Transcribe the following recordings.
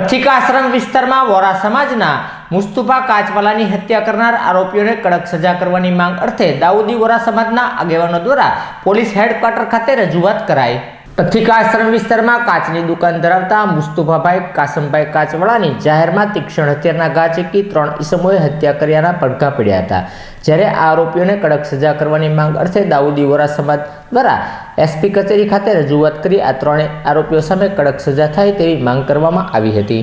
પથિકા આશ્રમ વિસ્તારમાં વોરા સમાજના મુસ્તુફા કાચવાલાની હત્યા કરનાર આરોપીઓને કડક સજા કરવાની માંગ અર્થે દાઉદી વોરા સમાજના આગેવાનો દ્વારા પોલીસ હેડક્વાર્ટર ખાતે રજૂઆત કરાઈ. પથિકા આશ્રમ વિસ્તારમાં કાચની દુકાન ધરાવતા મુસ્તુફાભાઈ કાસમભાઈ કાચવાળાની જાહેરમાં તીક્ષણ હત્યાના ઘા ચેકી ત્રણ ઈસમોએ હત્યા કર્યાના પડઘા પડ્યા હતા. જ્યારે આરોપીઓને કડક સજા કરવાની માંગ અર્થે દાઉદી વોરા સમાજ દ્વારા એસપી કચેરી ખાતે રજૂઆત કરી આ ત્રણેય આરોપીઓ સામે કડક સજા થાય તેવી માંગ કરવામાં આવી હતી.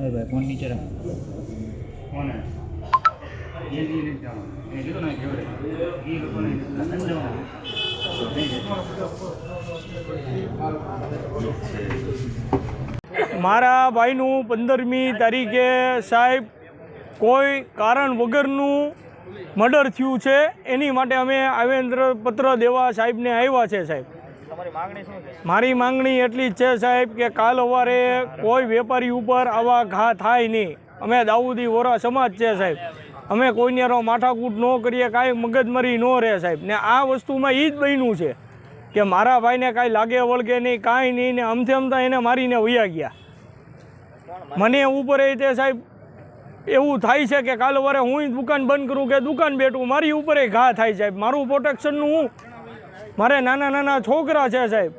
જાજા ભાઈ ફોન નીચે રાખ. એ એ એ મારા ભાઈનું પંદરમી તારીખે સાહેબ કોઈ કારણ વગરનું મર્ડર થયું છે? એની માટે અમે આવેદન પત્ર દેવા સાહેબને આવ્યા છે સાહેબ. મારી માંગણી એટલી જ છે સાહેબ કે કાલ સવારે કોઈ વેપારી ઉપર આવા ઘા થાય નહીં. અમે દાઉદી વોરા સમાજ છે સાહેબ. અમે કોઈને માથાકૂટ ન કરીએ કાંઈ મગજમારી ન રહે સાહેબ. ને આ વસ્તુમાં એ જ બન્યું છે કે મારા ભાઈને કાંઈ લાગે વળગે નહીં કાંઈ નહીં ને અમથે અમથા એને મારીને વયા ગયા. મને ઉપર એ તે સાહેબ એવું થાય છે કે કાલ વારે હું દુકાન બંધ કરું કે દુકાન બેઠું મારી ઉપર એ ઘા થાય સાહેબ. મારું પ્રોટેક્શનનું હું મારે નાના નાના છોકરા છે સાહેબ.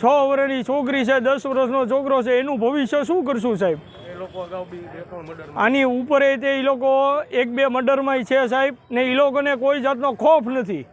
છ વર્ષની છોકરી છે, દસ વર્ષનો છોકરો છે, એનું ભવિષ્ય શું કરશું સાહેબ? આની ઉપર એ તે એ લોકો એક બે મર્ડરમાં છે સાહેબ, ને એ લોકોને કોઈ જાતનો ખોફ નથી.